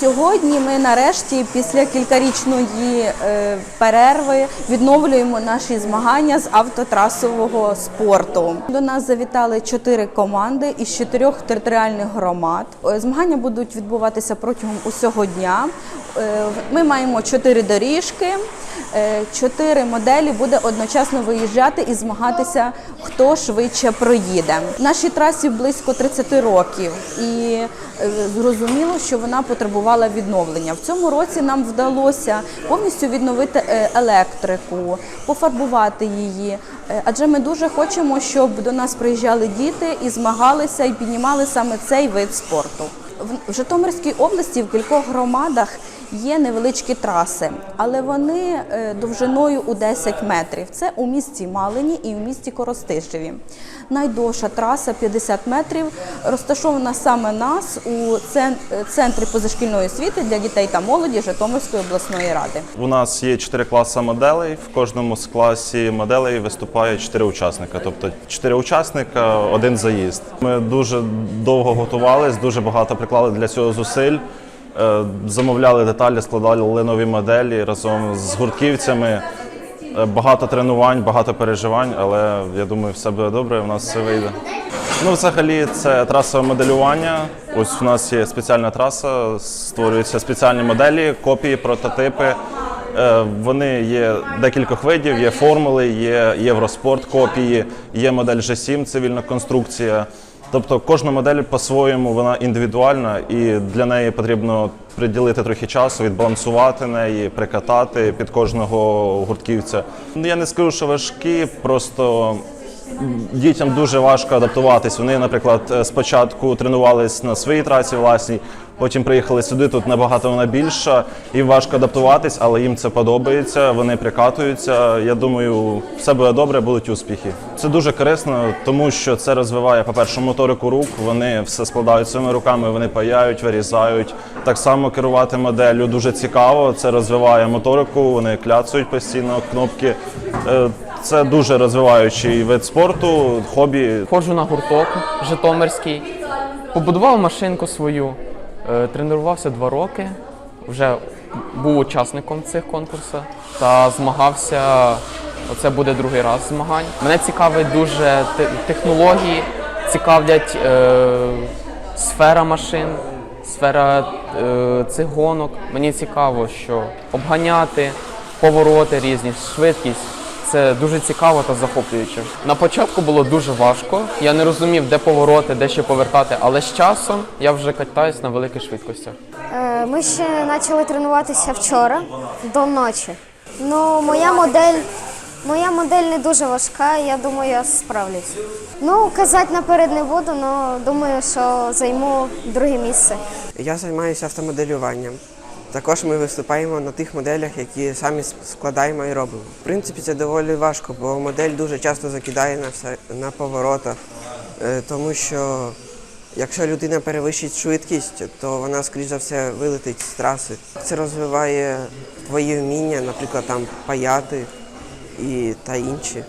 Сьогодні ми нарешті, після кількарічної е, перерви, відновлюємо наші змагання з автотрасового спорту. До нас завітали чотири команди із чотирьох територіальних громад. Е, Змагання будуть відбуватися протягом усього дня. Е, Ми маємо чотири доріжки. Е, Чотири моделі буде одночасно виїжджати і змагатися, хто швидше проїде. Нашій трасі близько 30 років, і е, зрозуміло, що вона потребувала відновлення. В цьому році нам вдалося повністю відновити е, електрику, пофарбувати її. Адже ми дуже хочемо, щоб до нас приїжджали діти і змагалися і піднімали саме цей вид спорту. В Житомирській області в кількох громадах є невеличкі траси, але вони е, довжиною у 10 метрів. Це у місті Малині і у місті Коростишеві. Найдовша траса 50 метрів розташована саме нас у центрі позашкільної освіти для дітей та молоді Житомирської обласної ради. У нас є чотири класи моделей. В кожному з класі моделей виступає чотири учасника. Тобто чотири учасника, один заїзд. Ми дуже довго готувались, дуже багато приклали для цього зусиль. Е, Замовляли деталі, складали нові моделі разом з гуртківцями. Е, Багато тренувань, багато переживань, але я думаю, все буде добре. У нас все вийде. Ну, взагалі, це траса моделювання. Ось у нас є спеціальна траса, створюються спеціальні моделі, копії, прототипи. Е, Вони є декількох видів, є формули, є Євроспорт копії, є модель G7, цивільна конструкція. Тобто кожна модель по-своєму вона індивідуальна, і для неї потрібно приділити трохи часу, відбалансувати неї, прикатати під кожного гуртківця. Ну, Я не скажу, що важкі, просто дітям дуже важко адаптуватись. Вони, наприклад, е, спочатку тренувались на своїй трасі власній, потім приїхали сюди. Тут набагато вона більша, їм важко адаптуватись, але їм це подобається. Вони прикатуються. Я думаю, все буде добре, будуть успіхи. Це дуже корисно, тому що це розвиває, по-перше, моторику рук. Вони все складають своїми руками, вони паяють, вирізають. Так само керувати моделлю дуже цікаво. Це розвиває моторику, вони кляцають постійно кнопки. Це дуже розвиваючий вид спорту, хобі. Ходжу на гурток Житомирський, побудував машинку свою, е, тренувався два роки, вже був учасником цих конкурсів та змагався. Оце буде другий раз змагань. Мене цікавить дуже технології, цікавлять е, сфера машин, сфера е, цих гонок. Мені цікаво, що обганяти, повороти різні, швидкість. Це дуже цікаво та захоплююче. На початку було дуже важко. Я не розумів, де повороти, де ще повертати, але з часом я вже катаюсь на великих швидкостях. Е, Ми ще почали тренуватися вчора до ночі. Ну, моя модель, моя модель не дуже важка, я думаю, я справлюсь. Ну, казати наперед не буду, але думаю, що займу друге місце. Я займаюся автомоделюванням. Також ми виступаємо на тих моделях, які самі складаємо і робимо. В принципі, це доволі важко, бо модель дуже часто закидає на все на поворотах, Е, тому що якщо людина перевищить швидкість, то вона, скоріш за все, вилетить з траси. Це розвиває твої вміння, наприклад, там паяти і та інші.